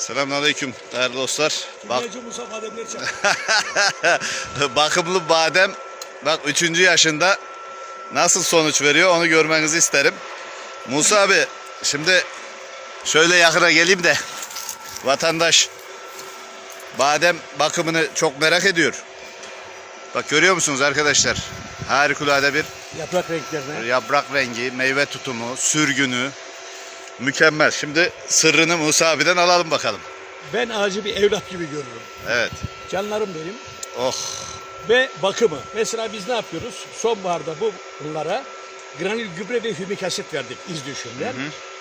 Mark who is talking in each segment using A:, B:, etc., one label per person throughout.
A: Selamünaleyküm değerli dostlar. Bak bakımlı badem bak 3. yaşında nasıl sonuç veriyor onu görmenizi isterim. Musa abi şimdi şöyle yakına geleyim de vatandaş badem bakımını çok merak ediyor. Bak görüyor musunuz arkadaşlar? Harikulade bir
B: Yaprak renklerine.
A: yaprak rengi, meyve tutumu, sürgünü mükemmel. Şimdi sırrını Musa abiden alalım bakalım.
B: Ben ağacı bir evlat gibi görürüm.
A: Evet.
B: Canlarım benim.
A: Oh.
B: Ve bakımı. Mesela biz ne yapıyoruz? Sonbaharda bu bunlara granül gübre ve hümik asit verdik iz düşümler.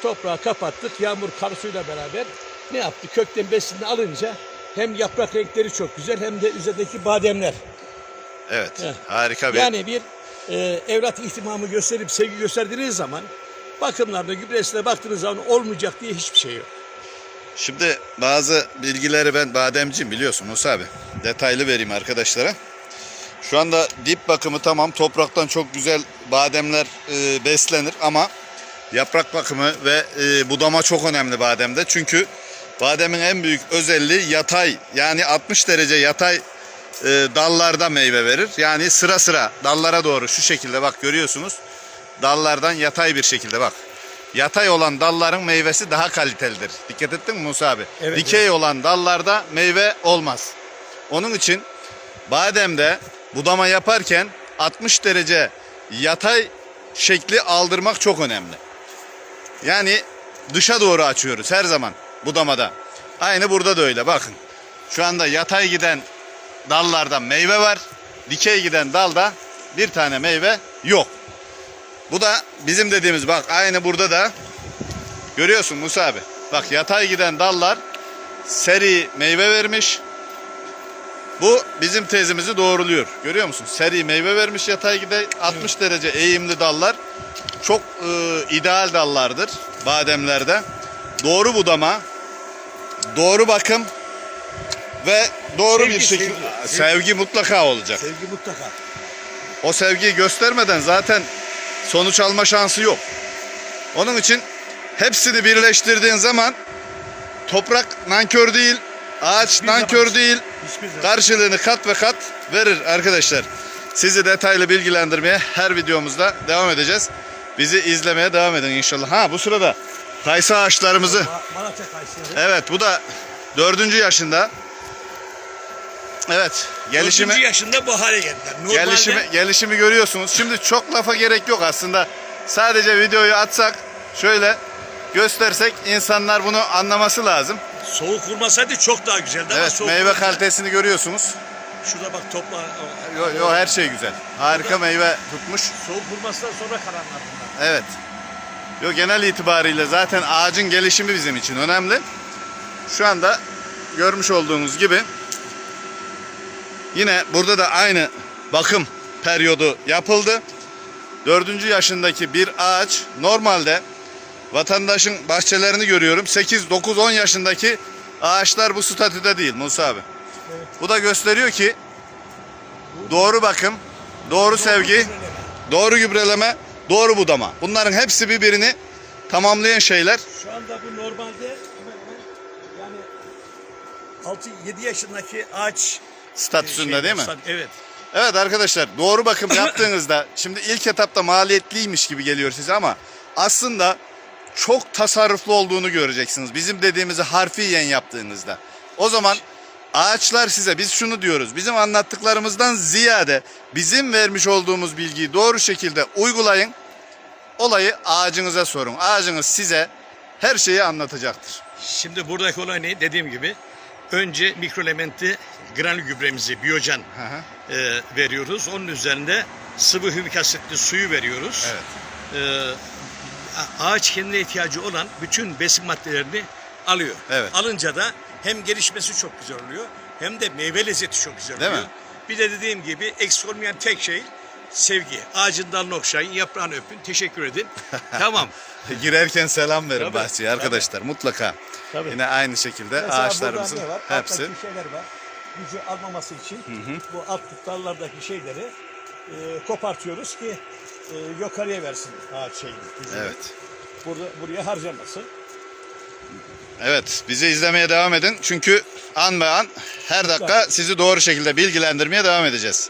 B: Toprağı kapattık. Yağmur kar suyla beraber ne yaptı? Kökten besinini alınca hem yaprak renkleri çok güzel hem de üzerindeki bademler.
A: Evet.
B: Heh.
A: Harika bir
B: Yani bir e, evlat ihtimamı gösterip sevgi gösterdiğiniz zaman bakımlarda gübresine baktığınız zaman olmayacak diye hiçbir şey yok.
A: Şimdi bazı bilgileri ben bademciyim biliyorsun Musa abi. Detaylı vereyim arkadaşlara. Şu anda dip bakımı tamam topraktan çok güzel bademler e, beslenir ama yaprak bakımı ve e, budama çok önemli bademde. Çünkü bademin en büyük özelliği yatay yani 60 derece yatay e, dallarda meyve verir. Yani sıra sıra dallara doğru şu şekilde bak görüyorsunuz. Dallardan yatay bir şekilde bak. Yatay olan dalların meyvesi daha kalitelidir. Dikkat ettin mi Musa abi?
B: Evet,
A: Dikey olan dallarda meyve olmaz. Onun için bademde budama yaparken 60 derece yatay şekli aldırmak çok önemli. Yani dışa doğru açıyoruz her zaman budamada. Aynı burada da öyle bakın. Şu anda yatay giden dallarda meyve var. Dikey giden dalda bir tane meyve yok. Bu da bizim dediğimiz bak aynı burada da görüyorsun Musa abi. Bak yatay giden dallar seri meyve vermiş. Bu bizim tezimizi doğruluyor. Görüyor musun? Seri meyve vermiş yatay gide 60 derece eğimli dallar. Çok e, ideal dallardır bademlerde. Doğru budama, doğru bakım ve doğru
B: Sevgi,
A: bir şekilde
B: sevgi.
A: sevgi mutlaka olacak.
B: Sevgi mutlaka.
A: O sevgiyi göstermeden zaten sonuç alma şansı yok. Onun için hepsini birleştirdiğin zaman toprak nankör değil, ağaç
B: Hiçbir
A: nankör
B: zaman.
A: değil. Karşılığını kat ve kat verir arkadaşlar. Sizi detaylı bilgilendirmeye her videomuzda devam edeceğiz. Bizi izlemeye devam edin inşallah. Ha bu sırada kayısı ağaçlarımızı. Evet bu da dördüncü yaşında. Evet gelişimi
B: Dördüncü yaşında bu hale geldiler. Normalde
A: Gelişimi, gelişimi görüyorsunuz. Şimdi çok lafa gerek yok aslında. Sadece videoyu atsak, şöyle göstersek insanlar bunu anlaması lazım.
B: soğuk vurmasaydı çok daha güzeldi ama
A: Evet,
B: soğuk
A: meyve
B: vurunca-
A: kalitesini görüyorsunuz.
B: Şurada bak topla.
A: Yo, yo, her şey güzel. Harika meyve tutmuş.
B: Soğuk vurmasından sonra karanlar bunlar.
A: Evet. Yo, genel itibariyle zaten ağacın gelişimi bizim için önemli. Şu anda görmüş olduğunuz gibi yine burada da aynı bakım periyodu yapıldı. Dördüncü yaşındaki bir ağaç normalde vatandaşın bahçelerini görüyorum. 8, 9, 10 yaşındaki ağaçlar bu statüde değil Musa abi.
B: Evet.
A: Bu da gösteriyor ki doğru bakım, doğru sevgi, doğru gübreleme, doğru budama. Bunların hepsi birbirini tamamlayan şeyler.
B: Şu anda bu normalde yani 6-7 yaşındaki ağaç
A: Statüsünde
B: şey,
A: değil mi?
B: stat- Evet.
A: Evet arkadaşlar doğru bakım yaptığınızda şimdi ilk etapta maliyetliymiş gibi geliyor size ama aslında çok tasarruflu olduğunu göreceksiniz. Bizim dediğimizi harfiyen yaptığınızda. O zaman ağaçlar size biz şunu diyoruz. Bizim anlattıklarımızdan ziyade bizim vermiş olduğumuz bilgiyi doğru şekilde uygulayın. Olayı ağacınıza sorun. Ağacınız size her şeyi anlatacaktır.
B: Şimdi buradaki olay ne? Dediğim gibi önce mikroelementi granül gübremizi
A: hı.
B: e, veriyoruz. Onun üzerinde sıvı hümik asitli suyu veriyoruz.
A: Evet.
B: E, ağaç kendine ihtiyacı olan bütün besin maddelerini alıyor.
A: Evet.
B: Alınca da hem gelişmesi çok güzel oluyor hem de meyve lezzeti çok güzel
A: Değil
B: oluyor.
A: mi?
B: Bir de dediğim gibi eksik olmayan tek şey sevgi. Ağacın dalını okşayın, yaprağını öpün, teşekkür edin. tamam.
A: Girerken selam verin
B: Tabii,
A: bahçeye arkadaşlar mutlaka.
B: Tabii.
A: Yine aynı şekilde
B: Mesela
A: ağaçlarımızın
B: var?
A: hepsi.
B: Alttaki şeyler var. Gücü almaması için bu alt dallardaki şeyleri e, kopartıyoruz ki e, yukarıya versin ağaç şeyini. gücünü.
A: Evet.
B: Burada, buraya harcamasın.
A: Evet, bizi izlemeye devam edin. Çünkü an be an her dakika sizi doğru şekilde bilgilendirmeye devam edeceğiz.